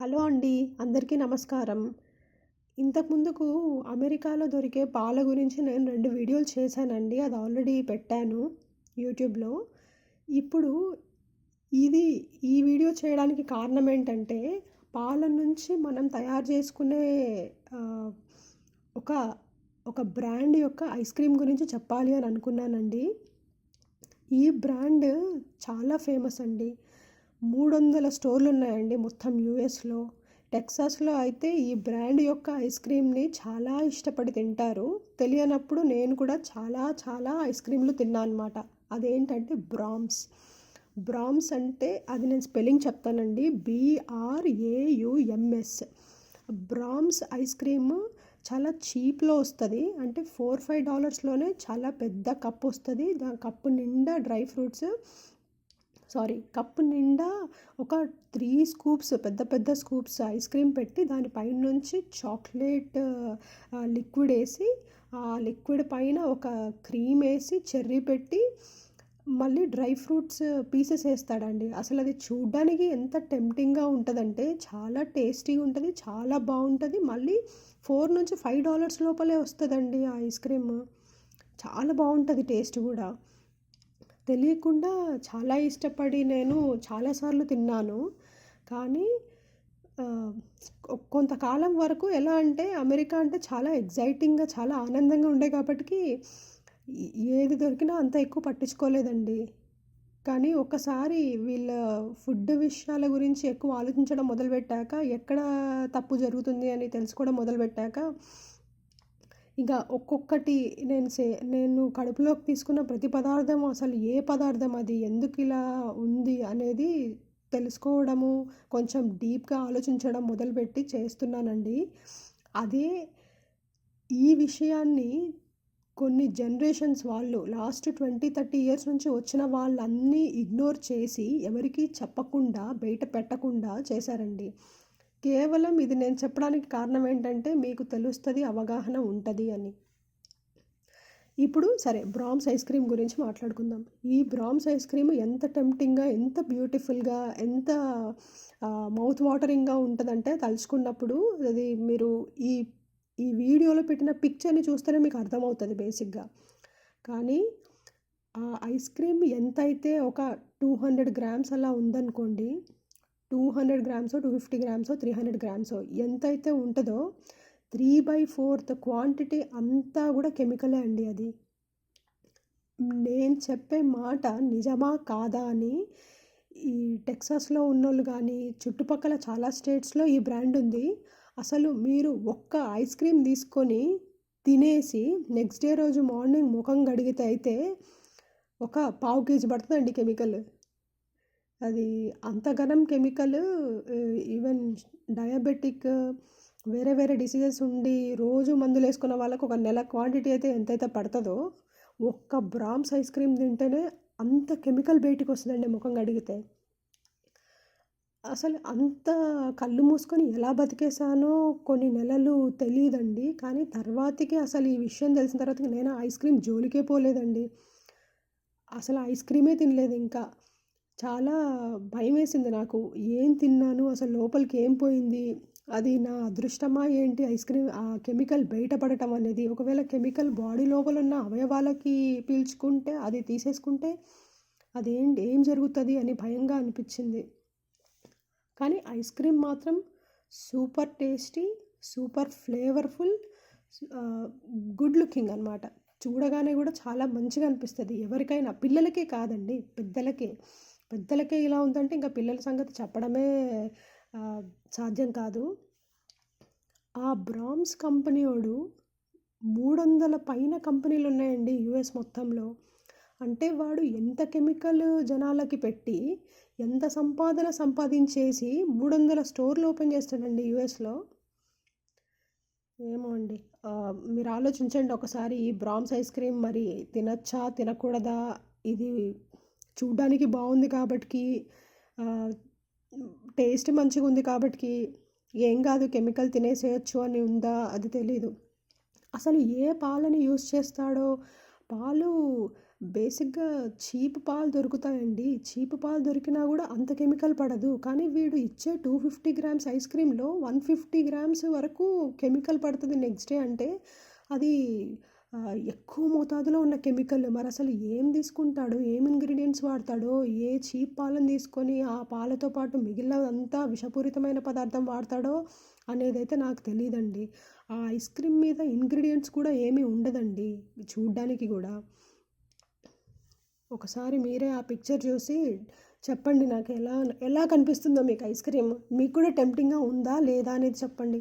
Hello అండి అందరికీ నమస్కారం. ఇంతకు ముందుకు అమెరికాలో దొరికే పాల గురించి నేను రెండు వీడియోలు చేశానండి. అది ఆల్రెడీ పెట్టాను యూట్యూబ్లో. ఇప్పుడు ఇది ఈ వీడియో చేయడానికి కారణం ఏంటంటే పాల నుంచి మనం తయారు చేసుకునే ఒక ఒక బ్రాండ్ యొక్క ఐస్ క్రీమ్ గురించి చెప్పాలి అని అనుకున్నానండి. ఈ బ్రాండ్ చాలా ఫేమస్ అండి. మూడు వందల స్టోర్లు ఉన్నాయండి మొత్తం యూఎస్లో. టెక్సాస్లో అయితే ఈ బ్రాండ్ యొక్క ఐస్ క్రీమ్ని చాలా ఇష్టపడి తింటారు. తెలియనప్పుడు నేను కూడా చాలా చాలా ఐస్ క్రీమ్లు తిన్నాను అనమాట అదేంటంటే బ్రామ్స్. బ్రామ్స్ అంటే అది నేను స్పెల్లింగ్ చెప్తానండి. బీఆర్ఏయుఎంఎస్ బ్రామ్స్ ఐస్ క్రీమ్ చాలా చీప్లో వస్తుంది. అంటే ఫోర్ ఫైవ్ డాలర్స్లోనే చాలా పెద్ద కప్ వస్తుంది. దాని కప్పు నిండా డ్రై ఫ్రూట్స్ సారీ కప్పు నిండా ఒక త్రీ స్కూప్స్ పెద్ద పెద్ద స్కూప్స్ ఐస్ క్రీమ్ పెట్టి దానిపైన నుంచి చాక్లెట్ లిక్విడ్ వేసి ఆ లిక్విడ్ పైన ఒక క్రీమ్ వేసి చెర్రీ పెట్టి మళ్ళీ డ్రై ఫ్రూట్స్ పీసెస్ వేస్తాడండి. అసలు అది చూడ్డానికి ఎంత టెంప్టింగ్గా ఉంటుందంటే చాలా టేస్టీగా ఉంటుంది చాలా బాగుంటుంది. మళ్ళీ ఫోర్ నుంచి ఫైవ్ డాలర్స్ లోపలే వస్తుందండి ఆ ఐస్ క్రీమ్. చాలా బాగుంటుంది టేస్ట్ కూడా. తెలియకుండా చాలా ఇష్టపడి నేను చాలాసార్లు తిన్నాను. కానీ కొంతకాలం వరకు ఎలా అంటే అమెరికా అంటే చాలా ఎగ్జైటింగ్గా చాలా ఆనందంగా ఉండే కాబట్టి ఏది దొరికినా అంత ఎక్కువ పట్టించుకోలేదండి. కానీ ఒకసారి వీళ్ళ ఫుడ్ విషయాల గురించి ఎక్కువ ఆలోచించడం మొదలుపెట్టాక ఎక్కడ తప్పు జరుగుతుంది అని తెలుసుకోవడం మొదలుపెట్టాక ఇక ఒక్కొక్కటి నేను సే నేను కడుపులోకి తీసుకున్న ప్రతి పదార్థం అసలు ఏ పదార్థం అది? ఎందుకు ఇలా ఉంది అనేది తెలుసుకోవడము కొంచెం డీప్గా ఆలోచించడం మొదలుపెట్టి చేస్తున్నానండి. అదే ఈ విషయాన్ని కొన్ని జనరేషన్స్ వాళ్ళు లాస్ట్ ట్వంటీ థర్టీ ఇయర్స్ నుంచి వచ్చిన వాళ్ళన్నీ ఇగ్నోర్ చేసి ఎవరికీ చెప్పకుండా బయట పెట్టకుండా చేశారండి. కేవలం ఇది నేను చెప్పడానికి కారణం ఏంటంటే మీకు తెలుస్తుంది అవగాహన ఉంటుంది అని. ఇప్పుడు సరే బ్రామ్స్ ఐస్ క్రీమ్ గురించి మాట్లాడుకుందాం. ఈ బ్రామ్స్ ఐస్ క్రీమ్ ఎంత టెంప్టింగ్గా ఎంత బ్యూటిఫుల్గా ఎంత మౌత్ వాటరింగ్గా ఉంటుందంటే తలుచుకున్నప్పుడు అది మీరు ఈ ఈ వీడియోలో పెట్టిన పిక్చర్ని చూస్తేనే మీకు అర్థమవుతుంది బేసిక్గా కానీ ఆ ఐస్ క్రీమ్ ఎంత అయితే ఒక టూ హండ్రెడ్ గ్రామ్స్ అలా ఉందనుకోండి two hundred grams two fifty grams three hundred grams ఎంతైతే ఉంటుందో త్రీ బై ఫోర్త్ క్వాంటిటీ అంతా కూడా కెమికలే అండి అది. నేను చెప్పే మాట నిజమా కాదా అని ఈ టెక్సాస్లో ఉన్నోళ్ళు కానీ చుట్టుపక్కల చాలా స్టేట్స్లో ఈ బ్రాండ్ ఉంది. అసలు మీరు ఒక్క ఐస్ క్రీమ్ తీసుకొని తినేసి నెక్స్ట్ డే రోజు మార్నింగ్ ముఖం గడిగితే అయితే ఒక పావు కేజీ పడుతుందండి కెమికల్. అది అంతగనం కెమికల్ ఈవెన్ డయాబెటిక్ వేరే వేరే డిసీజెస్ ఉండి రోజు మందులు వేసుకున్న వాళ్ళకు ఒక నెల క్వాంటిటీ అయితే ఎంతైతే పడుతుందో ఒక్క బ్రామ్స్ ఐస్ క్రీమ్ తింటేనే అంత కెమికల్ బయటికి వస్తుందండి ముఖం కడిగితే. అసలు అంత కళ్ళు మూసుకొని ఎలా బతికేసానో కొన్ని నెలలు తెలియదండి కానీ తర్వాతకి అసలు ఈ విషయం తెలిసిన తర్వాత నేను ఐస్ క్రీమ్ జోలికే పోలేదండి. అసలు ఐస్ క్రీమే తినలేదు ఇంకా. చాలా భయం వేసింది నాకు. ఏం తిన్నాను? అసలు లోపలికి ఏం పోయింది? అది నా అదృష్టమా ఏంటి? ఐస్ క్రీమ్ ఆ కెమికల్ బయటపడటం అనేది ఒకవేళ కెమికల్ బాడీ లోపల ఉన్న అవయవాలకి పీల్చుకుంటే అది తీసేసుకుంటే అదేంటి ఏం జరుగుతుంది అని భయంగా అనిపించింది. కానీ ఐస్ క్రీమ్ మాత్రం super tasty super flavourful good looking అనమాట చూడగానే కూడా చాలా మంచిగా అనిపిస్తుంది. ఎవరికైనా పిల్లలకే కాదండి పెద్దలకే. పెద్దలకే ఇలా ఉందంటే ఇంకా పిల్లల సంగతి చెప్పడమే సాధ్యం కాదు. ఆ బ్రామ్స్ కంపెనీ వాడు మూడు వందల పైన కంపెనీలు ఉన్నాయండి యుఎస్ మొత్తంలో. అంటే వాడు ఎంత కెమికల్ జనాలకి పెట్టి ఎంత సంపాదన సంపాదించేసి మూడు వందల స్టోర్లు ఓపెన్ చేస్తాడండి యుఎస్లో. ఏమో అండి మీరు ఆలోచించండి ఒకసారి ఈ బ్రామ్స్ ఐస్ క్రీమ్ మరి తినచ్చా తినకూడదా ఇది చూడ్డానికి బాగుంది కాబట్టి టేస్ట్ మంచిగా ఉంది కాబట్టి ఏం కాదు కెమికల్ తినేసేయచ్చు అని ఉందా అది తెలీదు. అసలు ఏ పాలని యూస్ చేస్తాడో? పాలు బేసిక్గా చీప్ పాలు దొరుకుతాయండి. చీప్ పాలు దొరికినా కూడా అంత కెమికల్ పడదు. కానీ వీడు ఇచ్చే టూ ఫిఫ్టీ గ్రామ్స్ ఐస్ క్రీమ్లో వన్ ఫిఫ్టీ గ్రామ్స్ వరకు కెమికల్ పడుతుంది నెక్స్ట్ డే అంటే అది ఎక్కువ మోతాదులో ఉన్న కెమికల్ మరి అసలు ఏం తీసుకుంటాడు? ఏం ఇంగ్రీడియంట్స్ వాడతాడో? ఏ చీప్ పాలను తీసుకొని ఆ పాలతో పాటు మిగిలినంతా విషపూరితమైన పదార్థం వాడతాడో అనేది అయితే నాకు తెలియదండి ఆ ఐస్ క్రీమ్ మీద ఇంగ్రీడియంట్స్ కూడా ఏమీ ఉండదండి చూడ్డానికి కూడా. ఒకసారి మీరే ఆ పిక్చర్ చూసి చెప్పండి నాకు ఎలా ఎలా కనిపిస్తుందో మీకు ఐస్ క్రీమ్. మీకు కూడా టెంప్టింగ్గా ఉందా లేదా అనేది చెప్పండి.